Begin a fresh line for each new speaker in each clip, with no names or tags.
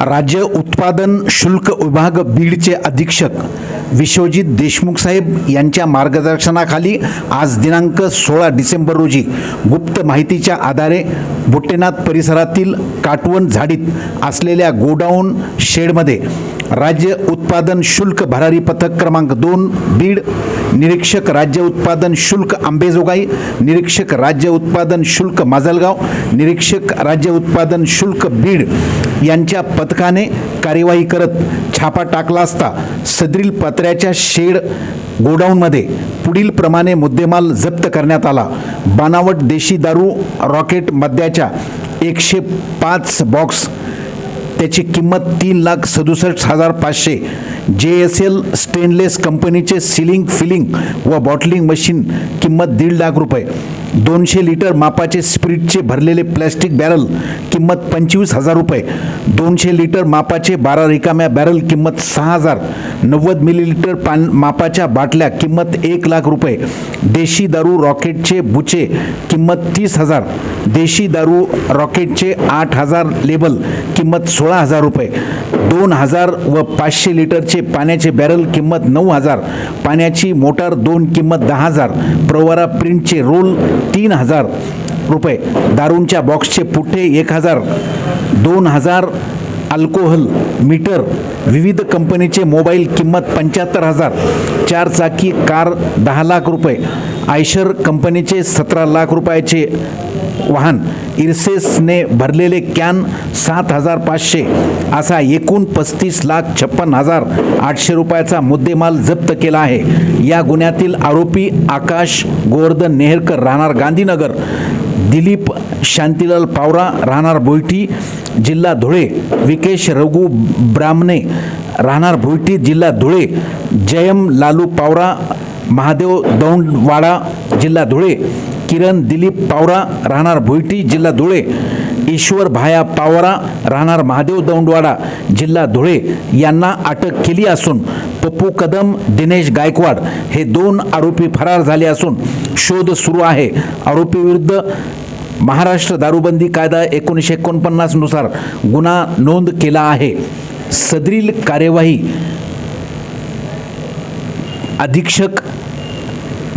राज्य उत्पादन शुल्क विभाग बीडचे अधीक्षक विश्वजित देशमुख साहेब यांच्या मार्गदर्शनाखाली आज दिनांक सोळा डिसेंबर रोजी गुप्त माहितीच्या आधारे बुट्टेनाथ परिसरातील काटवण झाडीत असलेल्या गोडाऊन शेडमध्ये राज्य उत्पादन शुल्क भरारी पथक क्रमांक दोन बीड निरीक्षक राज्य उत्पादन शुल्क आंबेजोगाई निरीक्षक राज्य उत्पादन शुल्क माजलगाव निरीक्षक राज्य उत्पादन शुल्क बीड यांच्या पथकाने कार्यवाही करत छापा टाकला असता सदरील पत्र्याच्या शेड गोडाऊनमध्ये पुढील प्रमाणे मुद्देमाल जप्त करण्यात आला. बनावट देशी दारू रॉकेट मद्याच्या एकशे पाच बॉक्स त्याची किंमत तीन लाख सदुसष्ट हजार पाचशे. जे एस एल स्टेनलेस कंपनीचे सिलिंग फिलिंग व बॉटलिंग मशीन किंमत दीड लाख रुपये. दोनशे लिटर मापाचे स्प्रिटचे भरलेले प्लॅस्टिक बॅरल किंमत पंचवीस हजार रुपये. दोनशे लिटर मापाचे बारा रिकाम्या बॅरल किंमत सहा हजार. नव्वद मिलीलिटर पान मापाच्या बाटल्या किंमत एक लाख रुपये. देशी दारू रॉकेटचे बुचे किंमत तीस हजार. देशी दारू रॉकेटचे आठ हजार लेबल किंमत सोळा हजार रुपये. दोन हजार व पाचशे लिटरचे पाण्याचे बॅरल किंमत नऊ हजार. पाण्याची मोटार दोन किंमत दहा हजार. प्रवारा प्रिंटचे रोल तीन हजार रुपये. दारूंच्या बॉक्सचे पुठ्ठे एक हजार. दोन हजार अल्कोहोल मीटर. विविध कंपनीचे मोबाईल किंमत पंच्याहत्तर हजार. चार चाकी कार दहा लाख रुपये. आयशर कंपनीचे सतरा लाख रुपयाचे वाहन इर्सेसने भरलेले कॅन सात हजार पाचशे असा एकूण पस्तीस लाख छप्पन हजार आठशे रुपयाचा मुद्देमाल जप्त केला आहे. या गुन्ह्यातील आरोपी आकाश गोवर्धन नेहरकर राहणार गांधीनगर दिलीप शांतीलाल पावरा राहणार बोईटी जिल्हा धुळे विकेश रघु ब्राह्मणे राहणार भुईटी जिल्हा धुळे जयम लालू पावरा महादेव दौंडवाडा जिल्हा धुळे किरण दिलीप पावरा राहणार भोईटी जिल्हा धुळे. ईश्वर भाया पावरा राहणार महादेव दौंडवाडा जिल्हा धुळे. यांना अटक केली असून पप्पू कदम दिनेश गायकवाड हे दोन आरोपी फरार झाले असून शोध सुरू आहे. आरोपीविरुद्ध महाराष्ट्र दारूबंदी कायदा एकोणीसशे एकोणपन्नासनुसार गुन्हा नोंद केला आहे. सदरील कार्यवाही अधीक्षक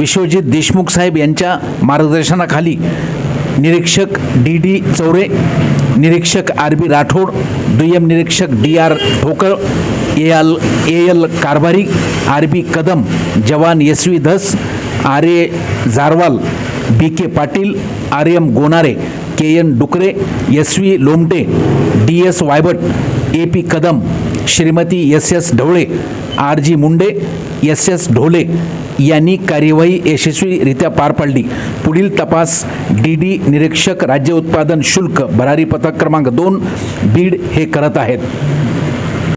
विश्वजित देशमुख साहेब यांच्या मार्गदर्शनाखाली निरीक्षक डी डी चौरे निरीक्षक आर बी राठोड दुय्यम निरीक्षक D R Thokal A L A L Karbhari R B Kadam जवान S V Dhas R A Jarwal B K Patil R M Gonare K N Dukare S V Lomte D S Waybat A P Kadam Shrimati S S Dhawale R G Munde S S Dhole यांनी कार्यवाही यशस्वीरित्या पार पाडली. पुढील तपास D D निरीक्षक राज्य उत्पादन शुल्क भरारी पथक क्रमांक दोन बीड हे करत आहेत.